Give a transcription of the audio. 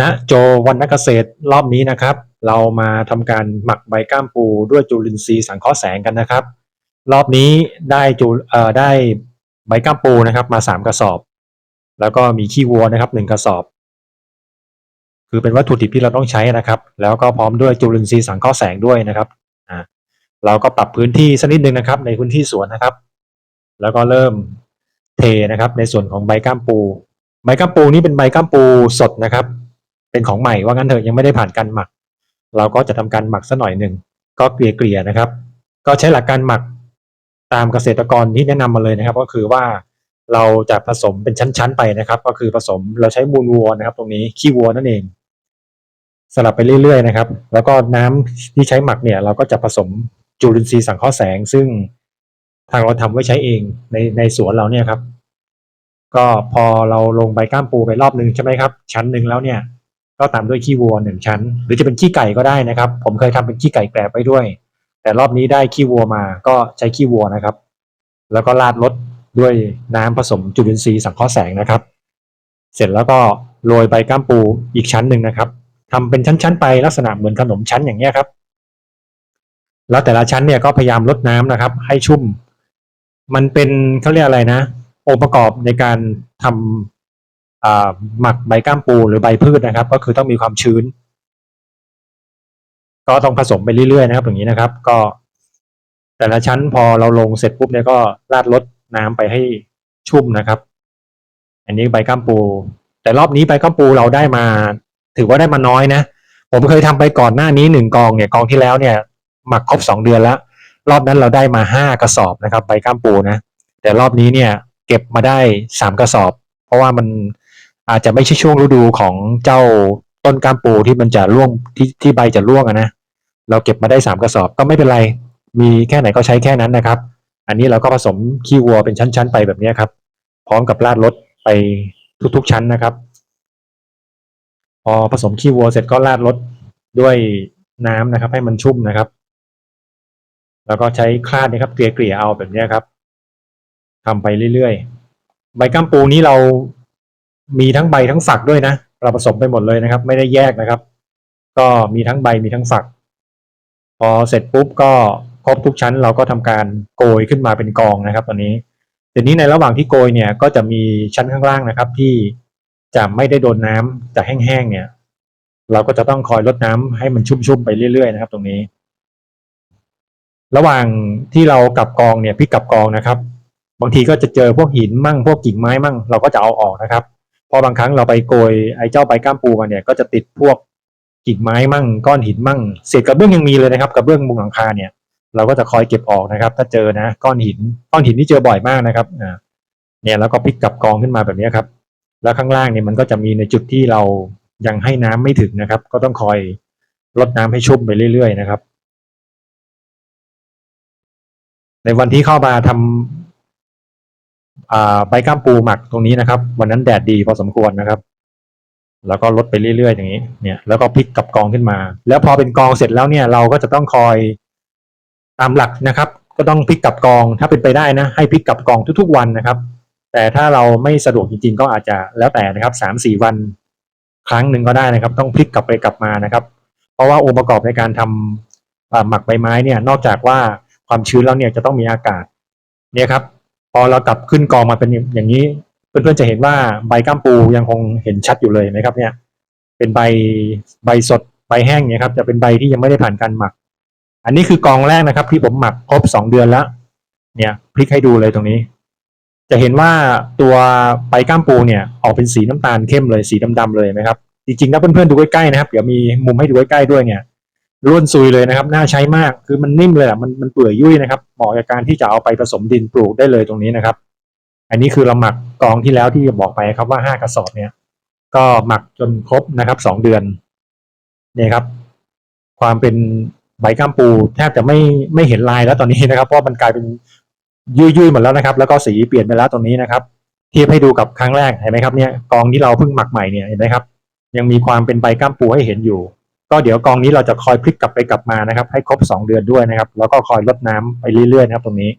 ณโจวันนักเกษตรรอบนี้นะครับ เรามาทำการหมักใบก้ามปูด้วยจุลินทรีย์สังเคราะห์แสงกันนะครับ รอบนี้ได้จุเอ่อได้ใบก้ามปูนะครับมาสามกระสอบ แล้วก็มีขี้วัวนะครับหนึ่งกระสอบ คือเป็นวัตถุดิบที่เราต้องใช้นะครับ แล้วก็พร้อมด้วยจุลินทรีย์สังเคราะห์แสงด้วยนะครับอ่าเราก็ปรับพื้นที่สักนิดนึงนะครับ ในพื้นที่สวนนะครับ แล้วก็เริ่มเทนะครับ ในส่วนของใบก้ามปู ใบก้ามปูนี่เป็นใบก้ามปูสดนะครับ เป็นของใหม่ว่างั้นเถอะยังไม่ได้ผ่านการหมัก เราก็จะทำการหมักสักหน่อยหนึ่งก็เกลี่ยๆนะครับ ก็ใช้หลักการหมักตามเกษตรกรที่แนะนำมาเลยนะครับ ก็คือว่าเราจะผสมเป็นชั้นๆไปนะครับ ก็คือผสมเราใช้มูลวัวนะครับ ตรงนี้ขี้วัวนั่นเองสลับไปเรื่อยๆนะครับ แล้วก็น้ำที่ใช้หมักเนี่ย เราก็จะผสมจุลินทรีย์สังเคราะห์แสง ซึ่งทางเราทำไว้ใช้เองในในสวนเราเนี่ยครับ ก็พอเราลงใบก้ามปูไปรอบหนึ่งใช่ไหมครับ ชั้นหนึ่งแล้วเนี่ย ก็ตามด้วยขี้วัวหนึ่งชั้น หรือจะเป็นขี้ไก่ก็ได้นะครับ ผมเคยทำเป็นขี้ไก่แกลบไปด้วย แต่รอบนี้ได้ขี้วัวมาก็ใช้ขี้วัวนะครับ แล้วก็ราดรสด้วยน้ำผสมจุลินทรีย์สังเคราะห์แสงนะครับ เสร็จแล้วก็โรยใบก้ามปูอีกชั้นหนึ่งนะครับทำเป็นชั้นๆไปลักษณะเหมือนขนมชั้นอย่างเงี้ยครับ แล้วแต่ละชั้นเนี่ยก็พยายามลดน้ำนะครับ ให้ชุ่ม มันเป็นเขาเรียกอะไรนะองค์ประกอบในการทำอ่า หมักใบก้ามปูหรือใบพืชนะครับ ก็คือต้องมีความชื้น ก็ต้องผสมไปเรื่อยๆนะครับอย่างนี้นะครับ ก็ แต่ละชั้นพอเราลงเสร็จปุ๊บเนี่ยก็ราดลดน้ำไปให้ชุ่มนะครับ อันนี้ใบก้ามปู แต่รอบนี้ใบก้ามปูเราได้มา ถือว่าได้มาน้อยนะ ผมเคยทำไปก่อนหน้านี้หนึ่งกองเนี่ยกองที่แล้วเนี่ย หมักครบสองเดือนแล้ว รอบนั้นเราได้มาห้ากระสอบนะครับ ใบก้ามปูนะแต่รอบนี้เนี่ย เก็บมาได้สามกระสอบ เพราะว่ามัน อาจจะไม่ใช่ช่วงฤดูของเจ้าต้นก้ามปูที่มันจะร่วงที่ที่ใบจะร่วงนะเราเก็บมาได้สามกระสอบก็ไม่เป็นไร มีแค่ไหนก็ใช้แค่นั้นนะครับ อันนี้เราก็ผสมขี้วัวเป็นชั้น ๆ ไปแบบนี้ครับ พร้อมกับราดรถไปทุกๆชั้นนะครับ พอผสมขี้วัวเสร็จก็ราดรถด้วยน้ำนะครับ ให้มันชุ่มนะครับ แล้วก็ใช้คลาดนะครับเกลี่ยเกลี่ยเอาแบบนี้ครับทำไปเรื่อยๆ ใบก้ามปูนี้เรา มีทั้งใบทั้งฝักด้วยนะ เราผสมไปหมดเลยนะครับ ไม่ได้แยกนะครับ ก็มีทั้งใบมีทั้งฝัก พอเสร็จปุ๊บก็ครบทุกชั้นเราก็ทำการโกยขึ้นมาเป็นกองนะครับตอนนี้ทีนี้ในระหว่างที่โกยเนี่ยก็จะมีชั้นข้างล่างนะครับ ที่จะไม่ได้โดนน้ำจะแห้งๆเนี่ย เราก็จะต้องคอยลดน้ำให้มันชุ่มๆไปเรื่อยๆนะครับ ตรงนี้ ระหว่างที่เรากลับกองเนี่ยพี่กลับกองนะครับ บางทีก็จะเจอพวกหินมั่งพวกกิ่งไม้มั่ง เราก็จะเอาออกนะครับ ราะบางครั้งเราไปโกยไอ้เจ้าใบก้ามปูมาเนี่ยก็จะติดพวกกิ่งไม้มั่งก้อนหินมั่งเศษกระเบื้องยังมีเลยนะครับกระเบื้องมุงหลังคาเนี่ย เราก็จะคอยเก็บออกนะครับ ถ้าเจอนะก้อนหินก้อนหินที่เจอบ่อยมากนะครับอ่าเนี่ยแล้วก็พลิกกลับกองขึ้นมาแบบนี้ครับ แล้วข้างล่างเนี่ยมันก็จะมีในจุดที่เรายังให้น้ำไม่ถึงนะครับ ก็ต้องคอยลดน้ำให้ชุ่มไปเรื่อยๆนะครับ ในวันที่เข้ามาทำอ่า ใบก้ามปูหมักตรงนี้นะครับ วันนั้นแดดดีพอสมควรนะครับ แล้วก็ลดไปเรื่อยๆ อย่างนี้ เนี่ย แล้วก็พลิกกลับกองขึ้นมา แล้วพอเป็นกองเสร็จแล้วเนี่ยเราก็จะต้องคอยตามหลักนะครับ ก็ต้องพลิกกลับกอง ถ้าเป็นไปได้นะ ให้พลิกกลับกองทุกๆวันนะครับ แต่ถ้าเราไม่สะดวกจริง ๆ ก็อาจจะแล้วแต่นะครับสามสี่วันครั้งหนึ่งก็ได้นะครับ ต้องพลิกกลับไปกลับมานะครับ เพราะว่าองค์ประกอบในการทำอ่าหมักใบไม้เนี่ย นอกจากว่าความชื้นแล้วเนี่ยจะต้องมีอากาศ เนี่ยครับ พอเรากลับขึ้นกองมาเป็นอย่างนี้ เพื่อนๆจะเห็นว่าใบก้ามปูยังคงเห็นชัดอยู่เลยไหมครับ เนี่ย เป็นใบใบสดใบแห้งเนี่ยครับ จะเป็นใบที่ยังไม่ได้ผ่านการหมัก อันนี้คือกองแรกนะครับ ที่ผมหมักครบสองเดือนแล้ว เนี่ยพลิกให้ดูเลยตรงนี้ จะเห็นว่าตัวใบก้ามปูเนี่ย ออกเป็นสีน้ำตาลเข้มเลยสีดำๆเลยไหมครับจริงๆถ้าเพื่อนๆดูใกล้ๆนะครับ เดี๋ยวมีมุมให้ดูใกล้ๆด้วยเนี่ย ร่วนซุยเลยนะครับ น่าใช้มากคือมันนิ่มเลยอะมันมันเปื่อยยุ่ยนะครับเหมาะกับการที่จะเอาไปผสมดินปลูกได้เลยตรงนี้นะครับ อันนี้คือเราหมักกองที่แล้วที่บอกไปครับว่าห้ากระสอบเนี่ย ก็หมักจนครบนะครับสองเดือนเนี่ยครับ ความเป็นใบก้ามปูแทบจะไม่ไม่เห็นลายแล้วตอนนี้นะครับ เพราะมันกลายเป็นยุ่ยๆหมดแล้วนะครับ แล้วก็สีเปลี่ยนไปแล้วตรงนี้นะครับเทียบให้ดูกับครั้งแรกเห็นไหมครับเนี่ยกองที่เราเพิ่งหมักใหม่เนี่ยเห็นไหมครับ ยังมีความเป็นใบก้ามปูให้เห็นอยู่ ก็เดี๋ยวกองนี้เราจะคอยพลิกกลับไปกลับมานะครับ ให้ครบสองเดือนด้วยนะครับ แล้วก็คอยลดน้ำไปเรื่อยๆนะครับตรงนี้